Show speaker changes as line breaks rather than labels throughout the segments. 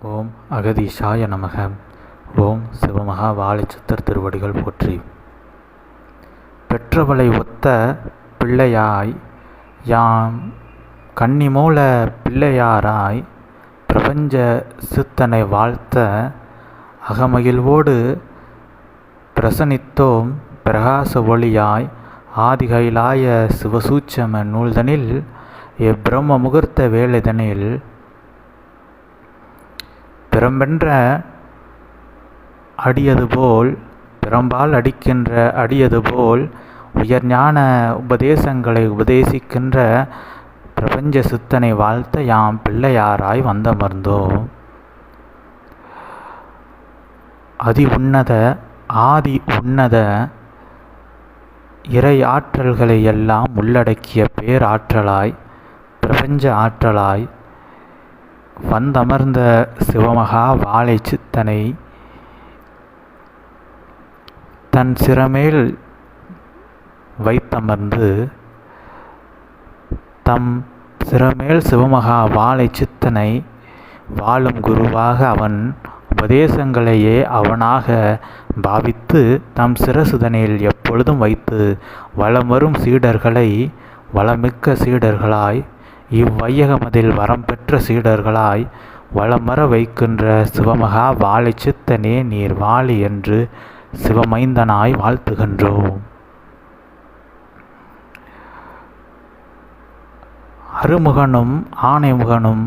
ஓம் அகதீஷாய நமக. ஓம் சிவமகா வாழைச்சித்தர் திருவடிகள் போற்றி. பெற்றவளை ஒத்த பிள்ளையாய் யாம் கன்னிமூல பிள்ளையாராய் பிரபஞ்ச சித்தனை வாழ்த்த அகமகிழ்வோடு பிரசனித்தோம் பிரகாச ஒளியாய் ஆதிகைலாய சிவசூட்சம நூல்தனில் எப்பிரம்ம முகூர்த்த வேலைதனில் பிறம்பென்ற அடியது போல் பிறம்பால் அடிக்கின்ற அடியது போல் உயர்ஞான உபதேசங்களை உபதேசிக்கின்ற பிரபஞ்ச சித்தனை வாழ்த்த யாம் பிள்ளையாராய் வந்தமர்ந்தோ. அதி உன்னத ஆதி உன்னத இறை ஆற்றல்களை எல்லாம் உள்ளடக்கிய பேராற்றலாய் பிரபஞ்ச ஆற்றலாய் வந்தமர்ந்த சிவமகா வாழை சித்தனை தன் சிறமேல் வைத்தமர்ந்து தம் சிறமேல் சிவமகா வாழை சித்தனை வாழும் குருவாக அவன் உபதேசங்களையே அவனாக பாவித்து தம் சிரசுதனில் எப்பொழுதும் வைத்து வளம் வரும் சீடர்களை வளமிக்க சீடர்களாய் இவ்வையகமதில் வரம் பெற்ற சீடர்களாய் வளமர வைக்கின்ற சிவமகா வாழை சித்தனே நீர் வாழி என்று சிவமைந்தனாய் வாழ்த்துகின்றோம். அருமுகனும் ஆணைமுகனும்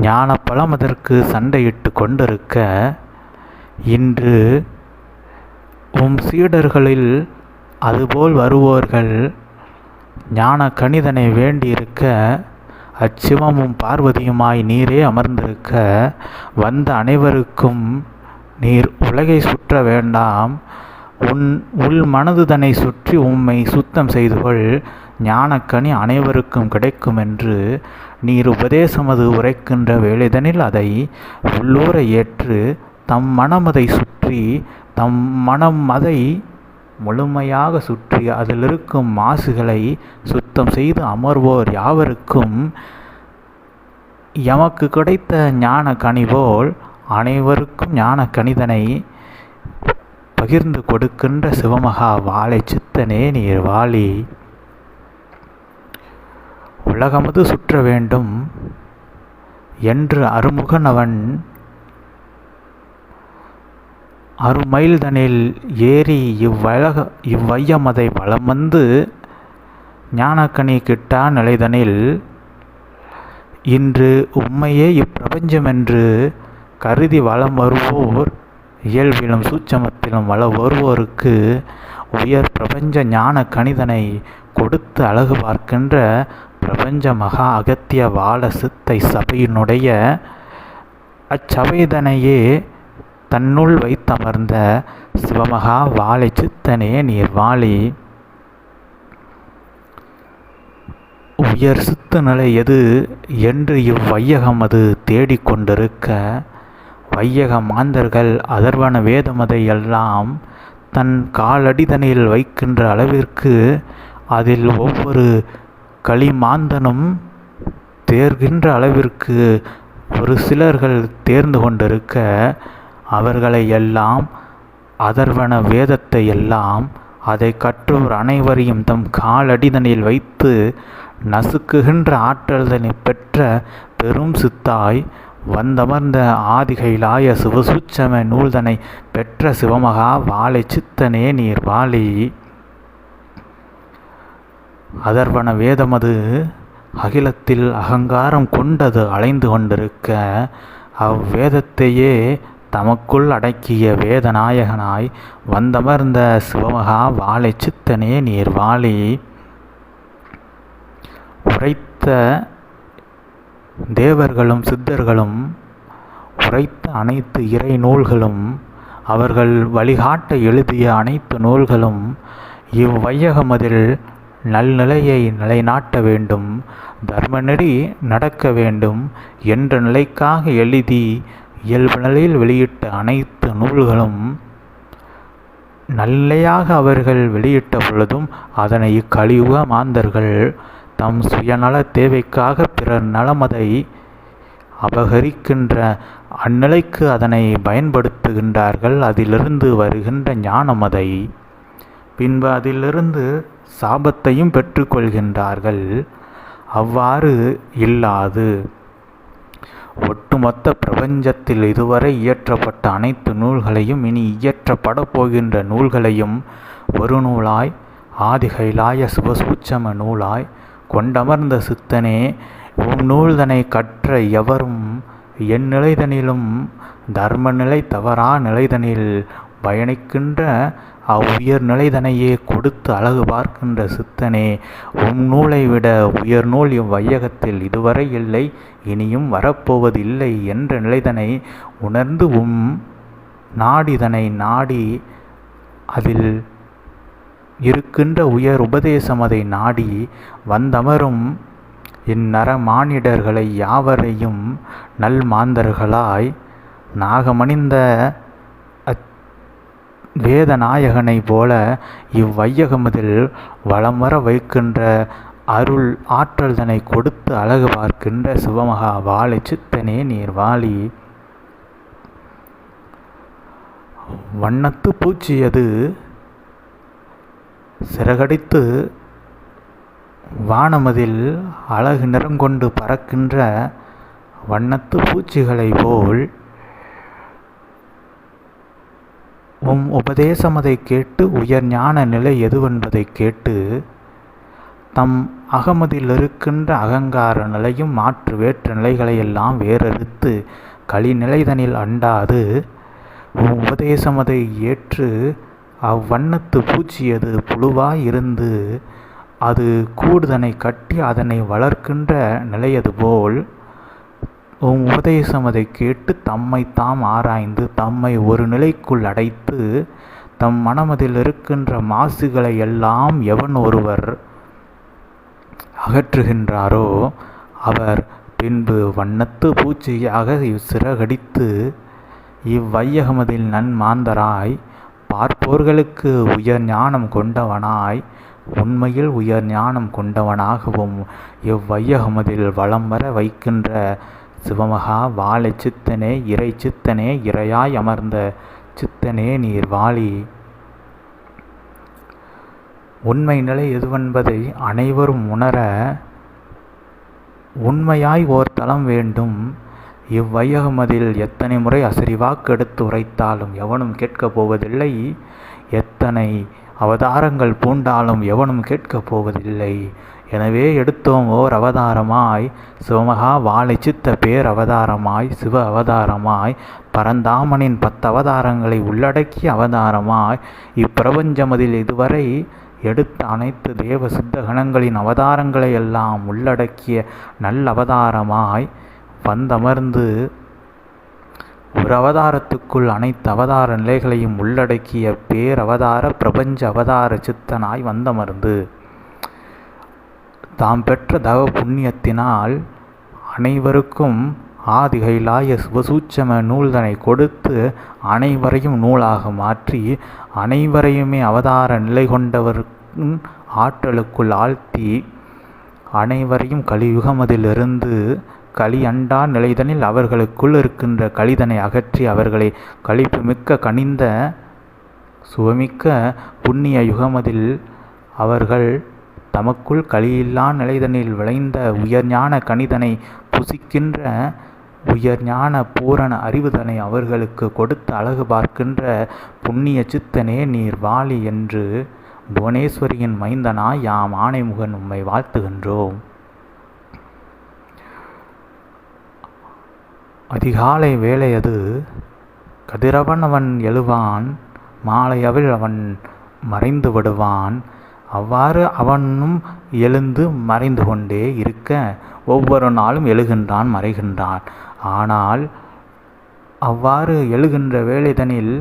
ஞான பழமதற்கு சண்டையிட்டு கொண்டிருக்க இன்று உம் சீடர்களில் அதுபோல் வருவோர்கள் ஞான கணிதனை வேண்டியிருக்க அச்சிவமும் பார்வதியுமாய் நீரே அமர்ந்திருக்க வந்த அனைவருக்கும் நீர் உலகை சுற்ற வேண்டாம். உன் உள் மனதுதனை சுற்றி உம்மை சுத்தம் செய்துகொள் ஞானக்கனி அனைவருக்கும் கிடைக்கும் என்று நீர் உபதேசமது உரைக்கின்ற வேலைதனில் அதை உள்ளூர ஏற்று தம் மனமதை சுற்றி தம் மனம் அதை முழுமையாக சுற்றி அதில் இருக்கும் மாசுகளை சுத்தம் செய்து அமர்வோர் யாவருக்கும் எமக்கு கிடைத்த ஞான கனிபோல் அனைவருக்கும் ஞான கணிதனை பகிர்ந்து கொடுக்கின்ற சிவமகா வாழை சித்தனே நீர் வாழி. உலகமது சுற்ற வேண்டும் என்று அருமுகன் அவன் அருமைல்தனில் ஏறி இவ்வழக இவ்வையமதை வலம் வந்து ஞானக்கனி கிட்டா நிலைதனில் இன்று உண்மையே இப்பிரபஞ்சமென்று கருதி வலம் வருவோர் இயல்பிலும் சூட்சமத்திலும் வள வருவோருக்கு உயர் பிரபஞ்ச ஞான கணிதனை கொடுத்து அழகு பார்க்கின்ற பிரபஞ்ச மகா அகத்திய வாழ சித்தை சபையினுடைய அச்சபைதனையே தன்னுள் வைத்தமர்ந்த சிவமகா வாழை சித்தனே நீர் வாழி. உயர் சித்த நிலை எது என்று இவ்வையகம் அது தேடிக்கொண்டிருக்க வையக மாந்தர்கள் அதர்வன வேதமதை எல்லாம் தன் காலடிதனில் வைக்கின்ற அளவிற்கு அதில் ஒவ்வொரு களிமாந்தனும் தேர்கின்ற அளவிற்கு ஒரு சிலர்கள் தேர்ந்து கொண்டிருக்க அவர்களை எல்லாம் அதர்வன வேதத்தை எல்லாம் அதை கற்றோர் அனைவரையும் தம் காலடிதனில் வைத்து நசுக்குகின்ற ஆற்றல்தனை பெற்ற பெரும் சித்தாய் வந்தமர்ந்த ஆதிகைலாய சிவசூச்சம நூல்தனை பெற்ற சிவமகா வாழை சித்தனே நீர் வாழி. அதர்வன வேதமது அகிலத்தில் அகங்காரம் கொண்டது அலைந்து கொண்டிருக்க அவ்வேதத்தையே தமக்குள் அடக்கிய வேதநாயகனாய் வந்தமர்ந்த சிவமகா வாழை சித்தனே நீர் வாழி உரைத்த தேவர்களும் சித்தர்களும் உரைத்த அனைத்து இறை நூல்களும் அவர்கள் வழிகாட்ட எழுதிய அனைத்து நூல்களும் இவ்வையகமதில் நல்நிலையை நிலைநாட்ட வேண்டும் தர்மநெறி நடக்க வேண்டும் என்ற நிலைக்காக எழுதி இயல்பு நிலையில் வெளியிட்ட அனைத்து நூல்களும் நல்லையாக அவர்கள் வெளியிட்ட பொழுதும் அதனை இக்கலியுக மாந்தர்கள் தம் சுயநல தேவைக்காக பிறர் நலமதை அபகரிக்கின்ற அந்நிலைக்கு அதனை பயன்படுத்துகின்றார்கள். அதிலிருந்து வருகின்ற ஞானமதை பின்பு அதிலிருந்து சாபத்தையும் பெற்றுக்கொள்கின்றார்கள் அவ்வாறு இல்லாது ஒட்டுமொத்த பிரபஞ்சத்தில் இதுவரை இயற்றப்பட்ட அனைத்து நூல்களையும் இனி இயற்றப்படப் போகின்ற நூல்களையும் ஒரு நூலாய் ஆதிகைலாய சிவசூட்சம நூலாய் கொண்டமர்ந்த சித்தனே உம் நூல்தனை கற்ற எவரும் என் நிலைதனிலும் தர்ம நிலை தவறா நிலைதனில் பயணிக்கின்ற அவ்வுயர் நிலைதனையே கொடுத்து அழகு பார்க்கின்ற சித்தனே உம் நூலை விட உயர் நூல் இவ்வையகத்தில் இதுவரை இல்லை இனியும் வரப்போவதில்லை என்ற நிலைதனை உணர்ந்து உம் நாடிதனை நாடி அதில் இருக்கின்ற உயர் உபதேசம் அதை நாடி வந்தமரும் இந்நர மானிடர்களை யாவரையும் நல் மாந்தர்களாய் நாகமணிந்த வேதநாயகனைப் போல இவ்வையகமதில் வலம் வர வைக்கின்ற அருள் ஆற்றல்தனை கொடுத்து அழகு பார்க்கின்ற சிவமகா வாழை சித்தனே நீர் வாழி. வண்ணத்து பூச்சியது சிறகடித்து வானமதில் அழகு நிறங்கொண்டு பறக்கின்ற வண்ணத்து பூச்சிகளைப் போல் உம் உபதேசமதை கேட்டு உயர் ஞான நிலை எதுவென்பதைக் கேட்டு தம் அகமதில் இருக்கின்ற அகங்கார நிலையும் மாற்று வேற்று நிலைகளையெல்லாம் வேறறுத்து களிநிலைதனில் அண்டாது. உம் உபதேசமதை ஏற்று அவ்வண்ணத்து பூச்சியது புழுவாய் இருந்து அது கூடுதனை கட்டி அதனை வளர்க்கின்ற நிலையது போல் உன் உபதேசம் அதை கேட்டு தம்மை தாம் ஆராய்ந்து தம்மை ஒரு நிலைக்குள் அடைத்து தம் மனமதில் இருக்கின்ற மாசுகளை எல்லாம் எவன் ஒருவர் அகற்றுகின்றாரோ அவர் பின்பு வண்ணத்து பூச்சியாக சிறகடித்து இவ்வையகமதில் நன்மாந்தராய் பார்ப்போர்களுக்கு உயர் ஞானம் கொண்டவனாய் உண்மையில் உயர் ஞானம் கொண்டவனாகவும் இவ்வையகமதில் வளம் வர வைக்கின்ற சிவமகா வாழை சித்தனே இறை சித்தனே இறையாய் அமர்ந்த சித்தனே நீர் வாழி. உண்மை நிலை எதுவென்பதை அனைவரும் உணர உண்மையாய் ஓர் தளம் வேண்டும். இவ்வையகமதில் எத்தனை முறை அசரிவாக்கு எடுத்து உரைத்தாலும் எவனும் கேட்கப் போவதில்லை. எத்தனை அவதாரங்கள் பூண்டாலும் எவனும் கேட்கப் போவதில்லை. எனவே எடுத்தோம் ஓர் அவதாரமாய் சிவமகா வாழை சித்த பேர் அவதாரமாய் சிவ அவதாரமாய் பரந்தாமனின் பத்து அவதாரங்களை உள்ளடக்கிய அவதாரமாய் இப்பிரபஞ்சமதில் இதுவரை எடுத்த அனைத்து தேவ சித்த கணங்களின் அவதாரங்களை எல்லாம் உள்ளடக்கிய நல்ல அவதாரமாய் வந்தமர்ந்து ஒரு அவதாரத்துக்குள் அனைத்து அவதார நிலைகளையும் உள்ளடக்கிய பேரவதார பிரபஞ்ச அவதார சித்தனாய் வந்த மருந்து தாம் பெற்ற தவ புண்ணியத்தினால் அனைவருக்கும் ஆதிகைலாய சுபசூட்சம நூல்தனை கொடுத்து அனைவரையும் நூலாக மாற்றி அனைவரையுமே அவதார நிலை கொண்டவரின் ஆற்றலுக்குள் ஆழ்த்தி அனைவரையும் கலியுகமதிலிருந்து களி நிலைதனில் அவர்களுக்குள் இருக்கின்ற கலிதனை அகற்றி அவர்களை கழிப்பு மிக்க கனிந்த சுவமிக்க புண்ணிய யுகமதில் அவர்கள் தமக்குள் களியில்லா நிலைதனில் விளைந்த உயர்ஞான கணிதனை புசிக்கின்ற உயர்ஞான பூரண அறிவுதனை அவர்களுக்கு கொடுத்து அழகு பார்க்கின்ற புண்ணிய சித்தனே நீர் வாலி என்று புவனேஸ்வரியின் மைந்தனாய் யாம் ஆணைமுகன் உம்மை வாழ்த்துகின்றோம். அதிகாலை வேளையது கதிரவன் அவன் எழுவான் மாலையவில் அவன் மறைந்து விடுவான். அவ்வாறு அவனும் எழுந்து மறைந்து கொண்டே இருக்க ஒவ்வொரு நாளும் எழுகின்றான் மறைகின்றான். ஆனால் அவ்வாறு எழுகின்ற வேலைதனில்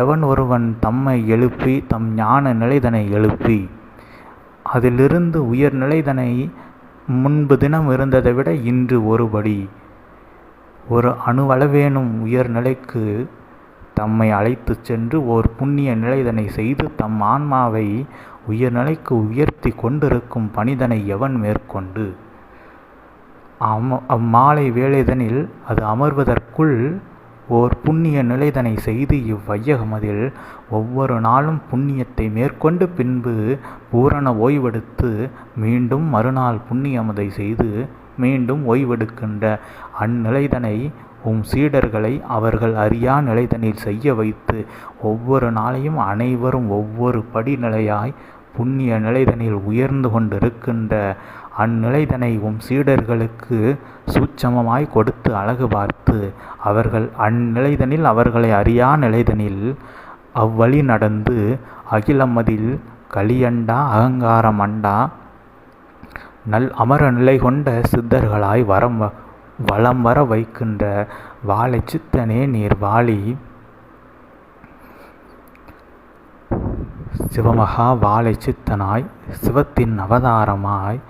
எவன் ஒருவன் தம்மை எழுப்பி தம் ஞான நிலைதனை எழுப்பி அதிலிருந்து உயர் நிலைதனை முன்பு தினம் இருந்ததை விட இன்று ஒருபடி. ஒரு அணுவளவேனும் உயர் நிலைக்கு தம்மை அழைத்துச் சென்று ஓர் புண்ணிய நிலைதனை செய்து தம் ஆன்மாவை உயர்நிலைக்கு உயர்த்தி கொண்டிருக்கும் பணிதனை எவன் மேற்கொண்டு? அம் அம்மாலை வேலைதனில் அது அமர்வதற்குள் ஓர் புண்ணிய நிலைதனை செய்து இவ்வையகமதில் ஒவ்வொரு நாளும் புண்ணியத்தை மேற்கொண்டு பின்பு பூரண ஓய்வெடுத்து மீண்டும் மறுநாள் புண்ணியமதை செய்து மீண்டும் ஓய்வெடுக்கின்ற அந்நிலைதனை உம் சீடர்களை அவர்கள் அறியா நிலைதனில் செய்ய வைத்து ஒவ்வொரு நாளையும் அனைவரும் ஒவ்வொரு படிநிலையாய் புண்ணிய நிலைதனில் உயர்ந்து கொண்டிருக்கின்ற அந்நிலைதனை உம் சீடர்களுக்கு சூட்சமமாய் கொடுத்து அழகு பார்த்து அவர்கள் அந்நிலைதனில் அவர்களை அறியா நிலைதனில் அவ்வழி நடந்து அகிலமதில் கலியண்டா அகங்காரமண்டா நல் அமர நிலை கொண்ட சித்தர்களாய் வரம் வ- வலம் வர வைக்கின்ற வாழை சித்தனே நீர் வாழி சிவமகா வாழை சித்தனாய் சிவத்தின் அவதாரமாய்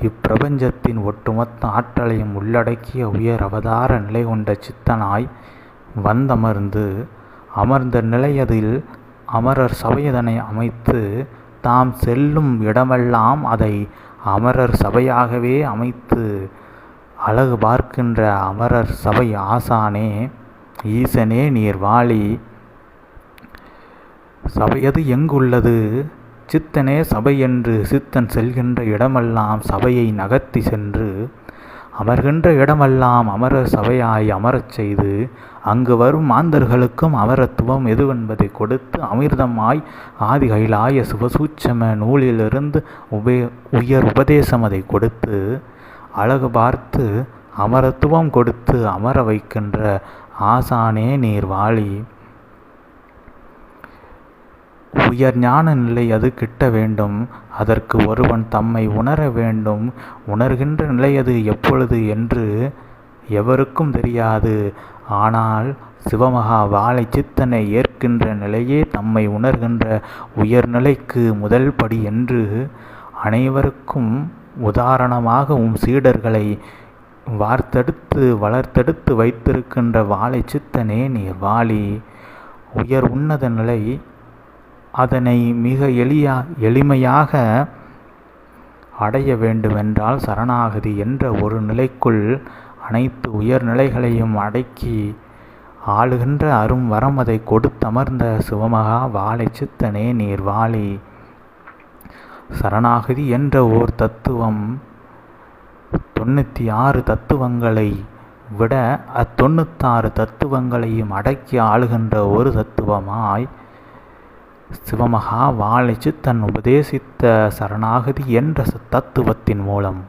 இப்பிரபஞ்சத்தின் ஒட்டுமொத்த ஆற்றலையும் உள்ளடக்கிய உயர் அவதார நிலை கொண்ட சித்தனாய் வந்தமர்ந்து அமர்ந்த நிலையதில் அமரர் சபையதனை அமைத்து தாம் செல்லும் இடமெல்லாம் அதை அமரர் சபையாகவே அமைத்து அழகு பார்க்கின்ற அமரர் சபை ஆசானே ஈசனே நீர் வாழி சபையது எங்குள்ளது? சித்தனே சபை என்று சித்தன் செல்கின்ற இடமெல்லாம் சபையை நகர்த்தி சென்று அமர்கின்ற இடமெல்லாம் அமர சபையாய் அமரச் செய்து அங்கு வரும் மாந்தர்களுக்கும் அமரத்துவம் எதுவென்பதை கொடுத்து அமிர்தமாய் ஆதி கைலாய சிவசூட்சம நூலிலிருந்து உபே உயர் உபதேசம் அதை கொடுத்து அழகு பார்த்து அமரத்துவம் கொடுத்து அமர வைக்கின்ற ஆசானே நீர் வாழி உயர் ஞான நிலை அது கிட்ட வேண்டும். அதற்கு ஒருவன் தம்மை உணர வேண்டும். உணர்கின்ற நிலை அது எப்பொழுது என்று எவருக்கும் தெரியாது. ஆனால் சிவமகா வாழை சித்தனை ஏற்கின்ற நிலையே தம்மை உணர்கின்ற உயர்நிலைக்கு முதல் படி என்று அனைவருக்கும் உதாரணமாகவும் சீடர்களை வார்த்தெடுத்து வளர்த்தெடுத்து வைத்திருக்கின்ற வாழை சித்தனே நீர் வாழி. உயர் உன்னத நிலை அதனை மிக எளியா எளிமையாக அடைய வேண்டுமென்றால் சரணாகதி என்ற ஒரு நிலைக்குள் அனைத்து உயர்நிலைகளையும் அடக்கி ஆளுகின்ற அரும் வரம் அதை கொடுத்தமர்ந்த சிவமகா வாழை சித்தனே நீர் வாழி. சரணாகதி என்ற ஓர் தத்துவம் தொண்ணூற்றி ஆறு தத்துவங்களை விட அத்தொண்ணூத்தாறு தத்துவங்களையும் அடக்கி ஆளுகின்ற ஒரு தத்துவமாய் சிவமகா வாழிச்சு தன் உபதேசித்த சரணாகதி என்ற தத்துவத்தின் மூலம்.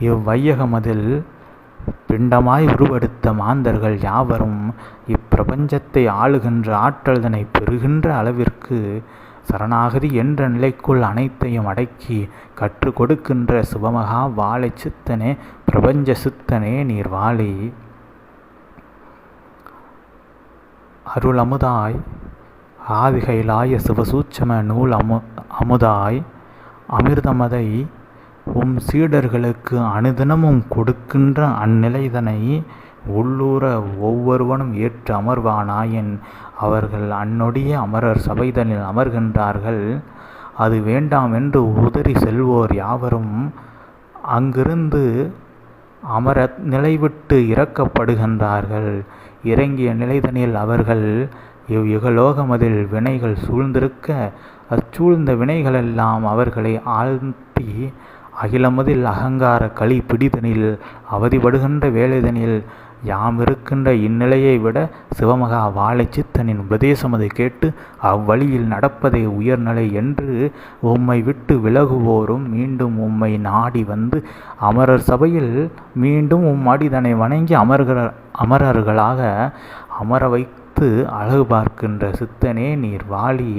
இவ்வையகமதில் பிண்டமாய் உருவெடுத்த மாந்தர்கள் யாவரும் இப்பிரபஞ்சத்தை ஆளுகின்ற ஆற்றல்தனை பெறுகின்ற அளவிற்கு சரணாகதி என்ற நிலைக்குள் அனைத்தையும் அடக்கி கற்றுக் கொடுக்கின்ற சிவமகா வாழை சித்தனே பிரபஞ்ச சித்தனே நீர் வாழி. அருளமுதாய். ஆதிகைலாய சிவசூட்சம நூல் அமு அமுதாய் அமிர்தமதை உம் சீடர்களுக்கு அனுதினமும் கொடுக்கின்ற அந்நிலைதனை உள்ளூர ஒவ்வொருவனும் ஏற்று அமர்வானாயின் அவர்கள் அந்நொடிய அமரர் சபைதனில் அமர்கின்றார்கள். அது வேண்டாம் என்று உதறி செல்வோர் யாவரும் அங்கிருந்து அமர நிலைவிட்டு இறக்கப்படுகின்றார்கள். இறங்கிய நிலைதனில் அவர்கள் இவ் அதில் வினைகள் சூழ்ந்திருக்க அச்சூழ்ந்த வினைகளெல்லாம் அவர்களை ஆழ்த்தி அகிலமதில் அகங்கார களி பிடிதனில் அவதிப்படுகின்ற வேலைதனில் யாம் இருக்கின்ற இந்நிலையை விட சிவமகா வாழைச்சித்தனின் உபதேசம் அதை கேட்டு அவ்வழியில் நடப்பதே உயர்நிலை என்று உம்மை விட்டு விலகுவோரும் மீண்டும் உம்மை நாடி வந்து அமரர் சபையில் மீண்டும் உம் அடிதனை வணங்கி அமர்கிற அமரர்களாக அமர சித்து அழகு பார்க்கின்ற சித்தனே நீர் வாழி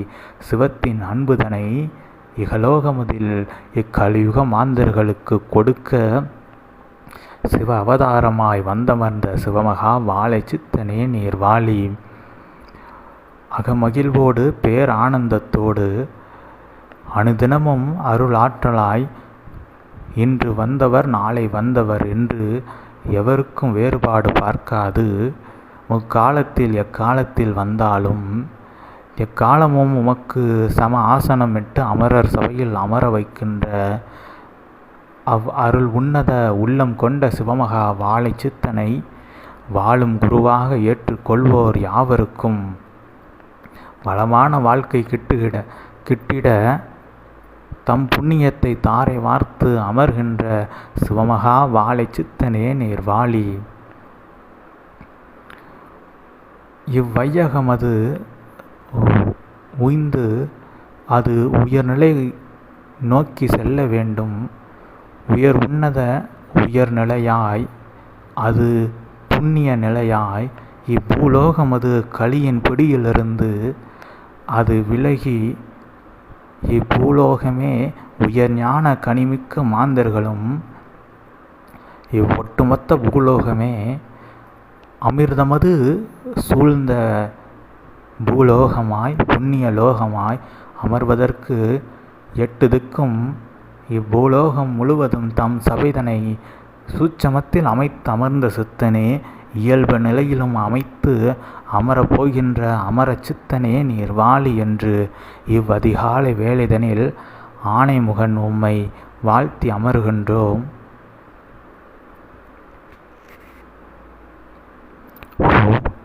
சிவத்தின் அன்புதனை இகலோகமதில் இக்கலியுக மாந்தர்களுக்கு கொடுக்க சிவ அவதாரமாய் வந்தமர்ந்த சிவமகா வாழை சித்தனே நீர் வாழி அகமகிழ்வோடு பேர் ஆனந்தத்தோடு அனுதினமும் அருளாற்றலாய் இன்று வந்தவர் நாளை வந்தவர் என்று எவருக்கும் வேறுபாடு பார்க்காது. முக்காலத்தில் எக்காலத்தில் வந்தாலும் எக்காலமும் உமக்கு சம ஆசனமிட்டு அமரர் சபையில் அமர வைக்கின்ற அவ் அருள் உன்னத உள்ளம் கொண்ட சிவமகா வாழை சித்தனை வாழும் குருவாக ஏற்றுக்கொள்வோர் யாவருக்கும். வளமான வாழ்க்கை கிட்டுகிட கிட்டிட தம் புண்ணியத்தை தாரை வார்த்து அமர்கின்ற சிவமகா வாழை சித்தனே நேர் வாழி இவ்வையகமது உய்ந்து அது உயர்நிலை நோக்கி செல்ல வேண்டும். உயர் உன்னத உயர்நிலையாய் அது புண்ணிய நிலையாய். இப்பூலோகமது கலியின் பிடியிலிருந்து அது விலகி இப்பூலோகமே உயர் ஞான கனிமிக்க மாந்தர்களும். இவ்வொட்டுமொத்த பூலோகமே அமிர்தமது சூழ்ந்த பூலோகமாய் புண்ணிய லோகமாய் அமர்வதற்கு எட்டு திக்கும் இப்பூலோகம் முழுவதும் தம் சபைதனை சூட்சமத்தில் அமைத்து அமர்ந்த சித்தனே இயல்பு நிலையிலும் அமைத்து அமரப் போகின்ற அமர சித்தனே நீர் வாழி என்று இவ்வதிகாலை வேலைதனில் ஆணைமுகன் உம்மை வாழ்த்தி அமர்கின்றோம் ஓம்